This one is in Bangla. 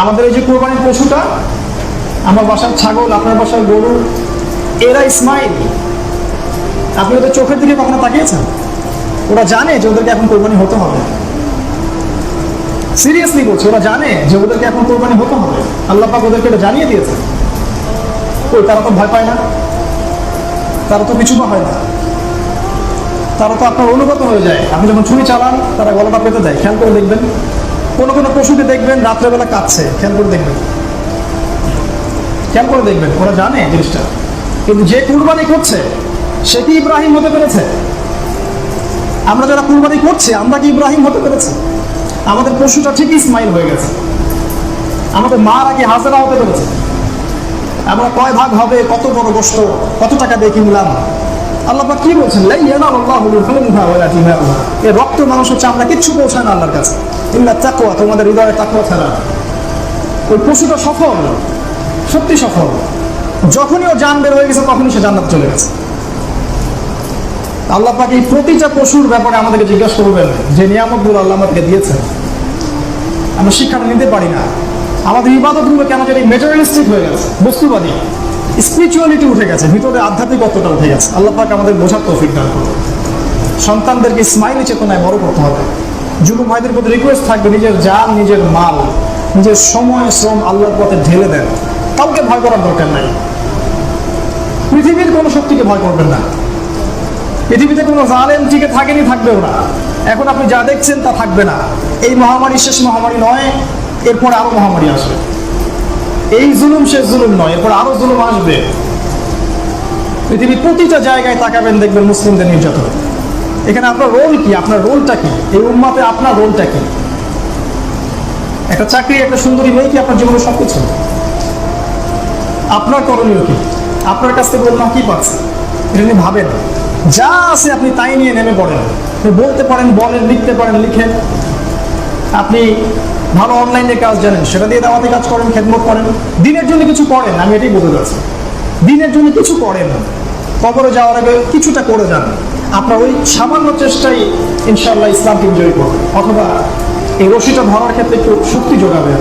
আমাদের এই যে কোরবানির পশুটা, আমার বাসার ছাগল, আপনার বাসার গরু, এরা ইসমাইল। আপনি ওদের চোখের দিকে কখনো তাকিয়েছেন? ওরা জানে যে ওদেরকে এখন কোরবানি হতে হবে। সিরিয়াসলি বলছে, ওরা জানে যে ওদেরকে এখন কোরবানি হতে হবে। আল্লাহ পাক ওদেরকে এটা জানিয়ে দিয়েছে। ওই তারা তো ভয় পায় না? তারা তো পিছু হয় না। তারা তো আপনার অনুগত হয়ে যায়। আপনি যখন ছুরি চালান, তারা গলাটা পেতে দেয়। খেয়াল করে দেখবেন। কোনো কোনো পশুকে দেখবেন রাত্রেবেলা কাঁদছে খেয়াল করে দেখবেন। খেয়াল করে দেখবেন, ওরা জানে জিনিসটা। কিন্তু যে কুরবানি করছে, সে কি ইব্রাহিম হতে পেরেছে? আমরা যারা কুরবানি করছি, আমরা কি ইব্রাহিম হতে পেরেছি? আমাদের পশুটা ঠিকই ইসমাইল হয়ে গেছে। আমাদের মা আগে হাজারা হতে পেরেছে। আমরা কয় ভাগ হবে, কত বড় গোষ্ঠ কত টাকা দিয়ে কিনলাম? আল্লাহ কি বলছেন? এই রক্ত মাংস চামড়া কিচ্ছু পৌঁছায় না আল্লাহর কাছে। ইল্লা তাকওয়া, তোমাদের হৃদয়ে তাকওয়া ছাড়া ওই পশুটা সফল? সত্যি সফল। যখনই ও জান বের হয়ে গেছে, তখনই সে জান্নাতে চলে গেছে। আল্লাহ পাক এই প্রতিটা পশুর ব্যাপারে আমাদেরকে জিজ্ঞাসা করবেন, যে নিয়ামতগুলো আল্লাহ আমাদেরকে দিয়েছেন। আমরা শিক্ষাটা নিতে পারি না। আমাদের ইবাদতগুলো কেন জানি মেটেরিয়ালিস্টিক হয়ে গেছে। বস্তুবাদী। স্পিরিচুয়ালিটি উঠে গেছে, ভিতরে আধ্যাত্মিকত্বটা উঠে গেছে। আল্লাহ পাক আমাদের বোঝার তৌফিক দান করবে সন্তানদেরকে স্মাইলি চেতনায় বড় করতে হবে। যুব ভাইদের প্রতি রিকোয়েস্ট থাকবে, নিজের জান, নিজের মাল, নিজের সময়, শ্রম আল্লাহর পথে ঢেলে দেন। কাউকে ভয় করার দরকার নাই। পৃথিবীর কোনো শক্তিকে ভয় করবেন না। পৃথিবীতে কোনো জালেম টিকে থাকেনি থাকবে ওরা এখন আপনি যা দেখছেন তা থাকবে না। এই মহামারী শেষ মহামারী নয়, এরপরে আরও মহামারী আসবে। এই জুলুম শেষ জুলুম নয়, এরপর আরও জুলুম আসবে। পৃথিবীর প্রতিটা জায়গায় তাকাবেন, দেখবেন মুসলিমদের নির্যাতন। এখানে আপনার রোল কি? আপনার রোলটা কি? এই উম্মাতে আপনার রোলটা কি? একটা চাকরি, একটা সুন্দরী মেয়ে কি আপনার জীবনে সবকিছু? আপনার করণীয় কি? আপনার কাছ থেকে বললাম কি পাচ্ছে? এটা নিয়ে ভাবেন। যা আছে আপনি তাই নিয়ে নেমে পড়েন। বলতে পারেন, বলেন, লিখতে পারেন, লিখেন। আপনি ভালো অনলাইনে কাজ জানেন, সেটা দিয়ে দাওয়াতে কাজ করেন, খেদমত করেন, দিনের জন্য কিছু করেন, আমি এটাই বলতে যাচ্ছি। দিনের জন্য কিছু করেন কবরে যাওয়ার আগে কিছুটা করে যান। আপনার ওই সামান্য চেষ্টাই ইনশাল্লাহ ইসলামকে জয় করবে। অথবা এই রশিটা ধরার ক্ষেত্রে একটু শক্তি যোগাবে।